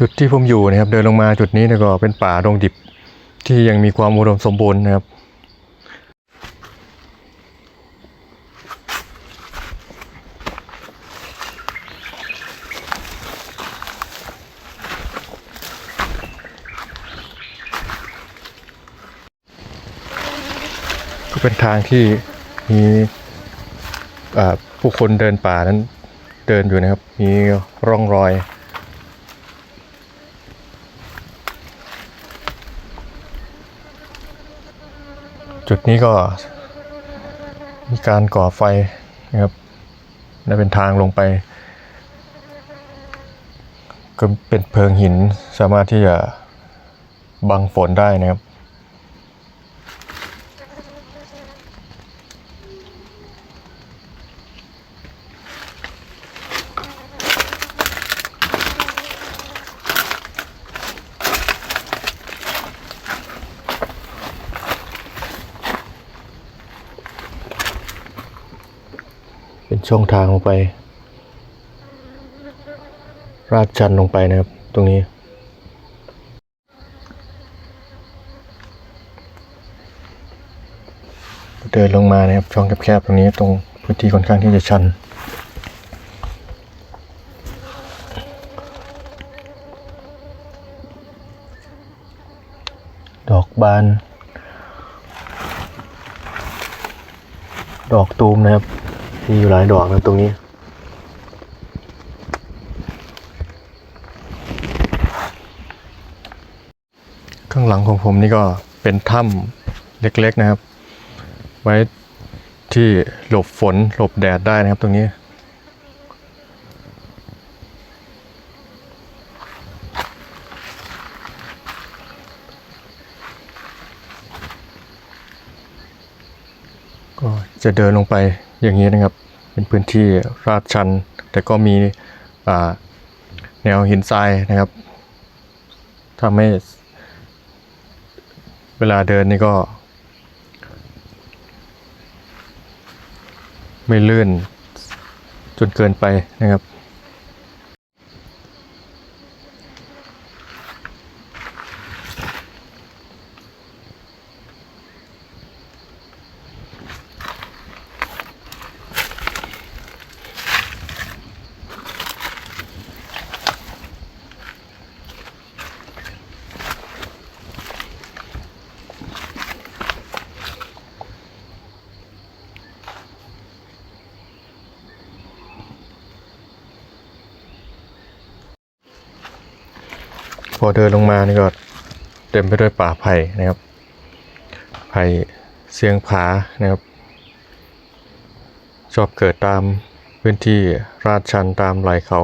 จุดที่ผมอยู่นะครับ เดินลงมาจุดนี้นี่ยก็เป็นป่าดงดิบที่ยังมีความอุดมสมบูรณ์นะครับ ก็เป็นทางที่มีผู้คนเดินป่านั้นเดินอยู่นะครับ มีร่องรอย จุดนี้ก็มีการก่อไฟนะครับและเป็นทางลงไป ก็เป็นเพิงหินสามารถที่จะบังฝนได้นะครับ ช่องทางลงไป ราดชันลงไปนะครับ ตรงนี้ เดินลงมานะครับ ช่องแคบๆตรงนี้ตรงพื้นที่ค่อนข้างที่จะชันดอกบาน ดอกตูมนะครับ มีอยู่หลายดอกนะตรงนี้ ข้างหลังของผมนี่ก็เป็นถ้ำเล็กๆนะครับ ไว้ที่หลบฝนหลบแดดได้นะครับตรงนี้ก็จะเดินลงไป อย่างนี้นะครับ เป็นพื้นที่ราดชัน แต่ก็มีแนวหินทรายนะครับทำให้เวลาเดินนี่ก็ ไม่ลื่นจนเกินไปนะครับ อเดินลงมานี่ก็เต็มไปด้วยป่าไผ่นะครับ ไผ่เสียงผานะครับ ชอบเกิดตามพื้นที่ราดชันตามไหลเขา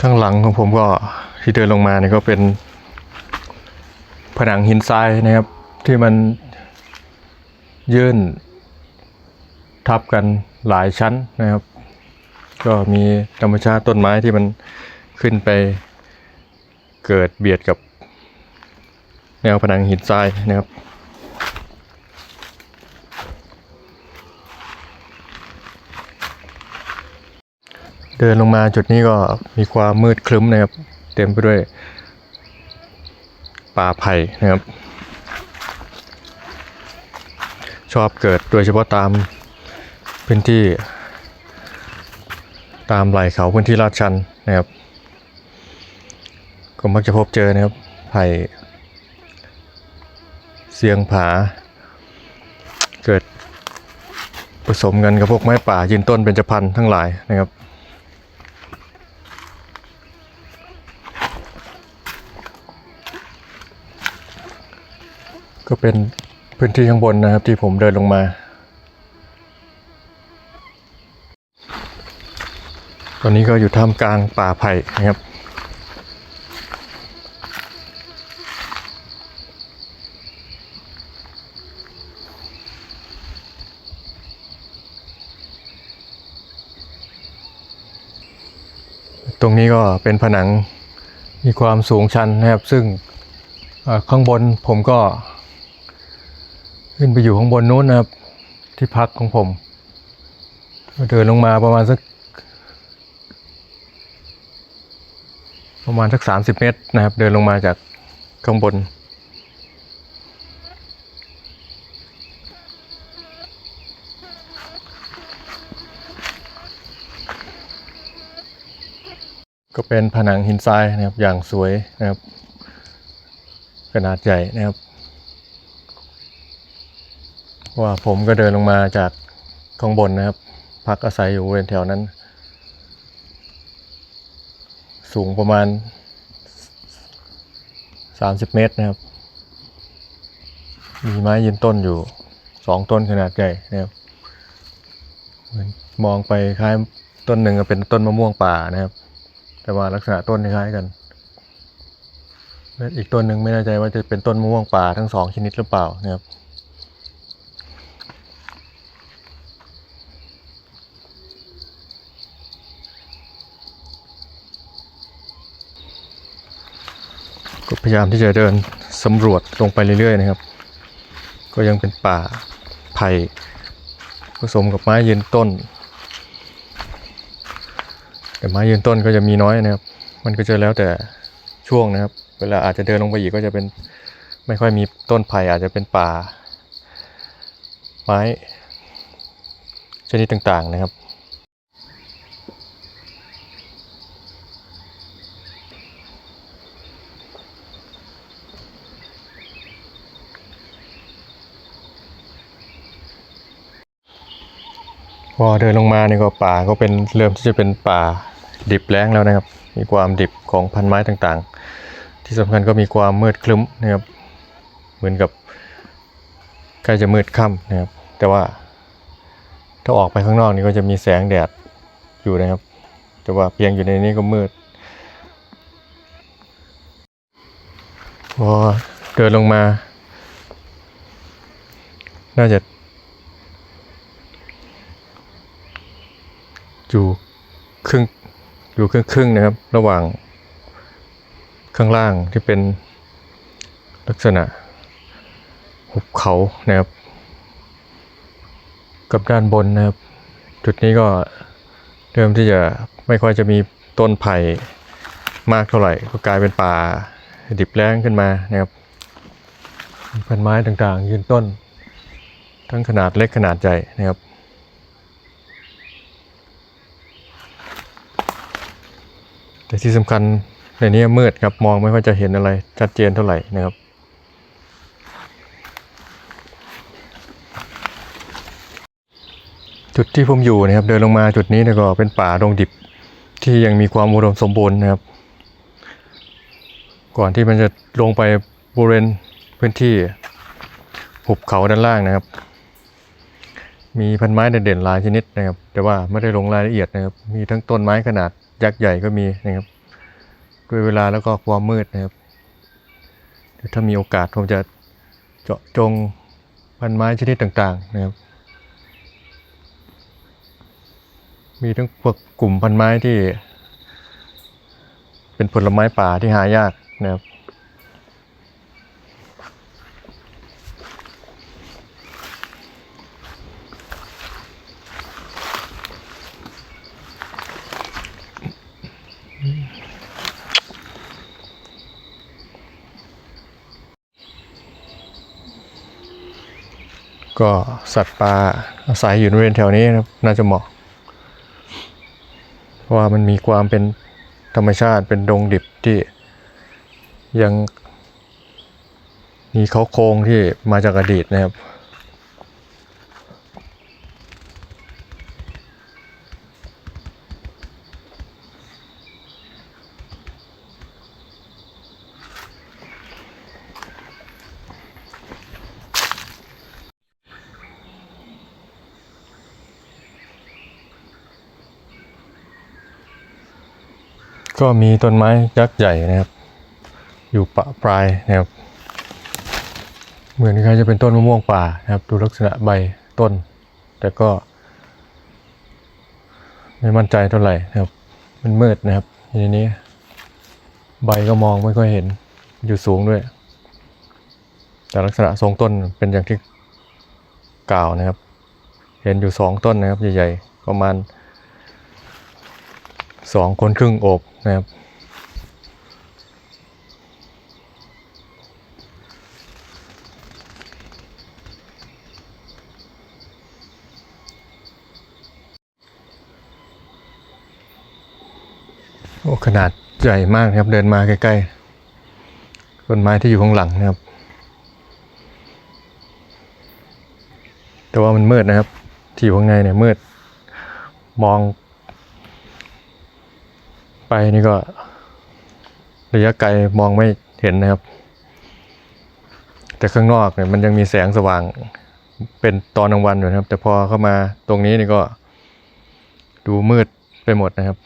ข้างหลังของผมก็ที่เดินลงมาเนี่ยก็เป็นผนังหินทรายนะครับ ที่มันยื่นทับกันหลายชั้นนะครับ ก็มีธรรมชาติต้นไม้ที่มันขึ้นไปเกิดเบียดกับแนวผนังหินทรายนะครับ เดินลงมาจุดนี้ก็มีความมืดครึ้มนะครับ เต็มไปด้วยป่าไผ่นะครับ ชอบเกิดโดยเฉพาะตามพื้นที่ ตามไหล่เขาพื้นที่ลาดชันนะครับ ก็มักจะพบเจอนะครับไผ่เสียงผา เกิดผสมกันกับพวกไม้ป่ายืนต้นเป็นจพรรณทั้งหลายนะครับ ก็เป็นพื้นที่ข้างบนนะครับที่ผมเดินลงมา ตอนนี้ก็อยู่ท่ามกลางป่าไผ่นะครับตรงนี้ก็เป็นผนังมีความสูงชันนะครับ ซึ่งข้างบนผมก็ ขึ้นไปอยู่ข้างบนนู้นนะครับ ที่พักของผมเดินลงมาประมาณสัก ประมาณสักสามสิบเมตรนะครับ เดินลงมาจากข้างบน ก็เป็นผนังหินทรายนะครับอย่างสวยนะครับ ขนาดใหญ่นะครับ ว่าผมก็เดินลงมาจากข้างบนนะครับ พักอาศัยอยู่บริเวณแถวนั้น สูงประมาณ 30 เมตรนะครับ มีไม้ยืนต้นอยู่สองต้นขนาดใหญ่นะครับ มองไปคล้ายต้นหนึ่งเป็นต้นมะม่วงป่านะครับ แต่ว่าลักษณะต้นคล้ายกันและอีกต้นหนึ่งไม่แน่ใจว่าจะเป็นต้นมะม่วงป่าทั้งสองชนิดหรือเปล่านะครับ พยายามที่จะเดินสำรวจลงไปเรื่อยๆนะครับ ก็ยังเป็นป่าไผ่ผสมกับไม้ยืนต้น แต่ไม้ยืนต้นก็จะมีน้อยนะครับ มันก็จะแล้วแต่ช่วงนะครับ เวลาอาจจะเดินลงไปอีกก็จะเป็นไม่ค่อยมีต้นไผ่อาจจะเป็นป่า ไม้ชนิดต่างๆนะครับ พอเดินลงมานี่ก็ป่าก็เป็นเริ่มที่จะเป็นป่าดิบแล้งแล้วนะครับ มีความดิบของพันไม้ต่างๆ ที่สำคัญก็มีความมืดครึ้มนะครับ เหมือนกับใกล้จะมืดค่ำนะครับ แต่ว่าถ้าออกไปข้างนอกนี่ก็จะมีแสงแดดอยู่นะครับ แต่ว่าเพียงอยู่ในนี้ก็มืดพอเดินลงมา น่าจะ อยู่ครึ่งอยู่ครึ่งครึ่งนะครับ ระหว่างข้างล่างที่เป็นลักษณะหุบเขานะครับ กับด้านบนนะครับ จุดนี้ก็เริ่มที่จะไม่ค่อยจะมีต้นไผ่มากเท่าไหร่ ก็กลายเป็นป่าดิบแล้งขึ้นมานะครับพันไม้ต่างๆ ยืนต้น ทั้งขนาดเล็กขนาดใหญ่นะครับ แต่ที่สำคัญในนี้มืดครับมองไม่ค่อยจะเห็นอะไรชัดเจนเท่าไหร่นะครับจุดที่ผมอยู่นะครับ เดินลงมาจุดนี้นยก็เป็นป่าดงดิบที่ยังมีความอุดมสมบูรณ์นะครับ ก่อนที่มันจะลงไปบริเวณพื้นที่หุบเขาด้านล่างนะครับ มีพันไม้เด่นๆหลายชนิดนะครับ แต่ว่าไม่ได้ลงรายละเอียดนะครับ มีทั้งต้นไม้ขนาดยักษ์ใหญ่ก็มีนะครับ ด้วยเวลาแล้วก็ความมืดนะครับถ้ามีโอกาสผมจะเจาะจงพันไม้ชนิดต่างๆนะครับ มีทั้งพวกกลุ่มพันไม้ที่ เป็นผลไม้ป่าที่หายากนะครับ ก็สัตว์ป่าอาศัยอยู่บริเวณแถวนี้นะครับน่าจะเหมาะเพราะว่ามันมีความเป็นธรรมชาติเป็นดงดิบที่ยังมีเขาโครงที่มาจากอดีตนะครับ ก็มีต้นไม้ยักษ์ใหญ่นะครับ อยู่ปะปลายนะครับ เหมือนคล้ายจะเป็นต้นมะม่วงป่านะครับ ดูลักษณะใบต้น แต่ก็ ไม่มั่นใจเท่าไหร่นะครับ มันมืดนะครับทีนี้ ใบก็มองไม่ค่อยเห็นอยู่สูงด้วย แต่ลักษณะทรงต้นเป็นอย่างที่กล่าวนะครับ เห็นอยู่สองต้นนะครับ ใหญ่ๆประมาณ สองคนครึ่งอบนะครับ โอ้ขนาดใหญ่มากครับเดินมาใกล้ๆต้นไม้ที่อยู่ข้างหลังนะครับ แต่ว่ามันมืดนะครับ ที่อยู่ข้างในเนี่ยมืด มอง ไปนี่ก็ระยะไกลมองไม่เห็นนะครับ แต่ข้างนอกเนี่ยมันยังมีแสงสว่างเป็นตอนกลางวันอยู่นะครับ แต่พอเข้ามาตรงนี้นี่ก็ดูมืดไปหมดนะครับ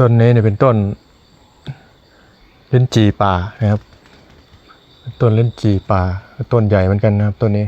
ต้นนี้เนี่ยเป็นต้นเล่นจีป่านะครับ ต้นเล่นจีป่าต้นใหญ่เหมือนกันนะครับต้นนี้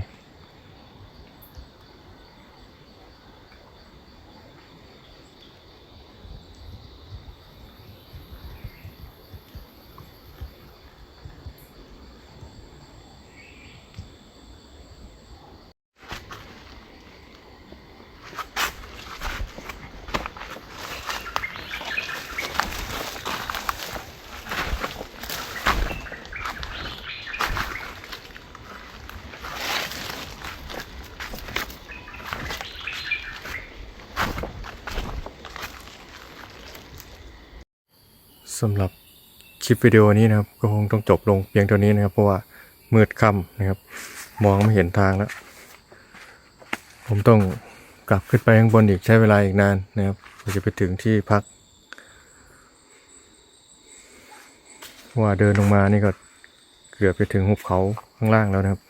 สำหรับคลิปวิดีโอนี้นะครับ ก็คงต้องจบลงเพียงเท่านี้นะครับ เพราะว่ามืดค่ำนะครับ มองไม่เห็นทางแล้ว ผมต้องกลับขึ้นไปข้างบนอีกใช้เวลาอีกนานนะครับกว่าจะไปถึงที่พัก ว่าเดินลงมานี่ก็เกือบไปถึงหุบเขาข้างล่างแล้วนะครับ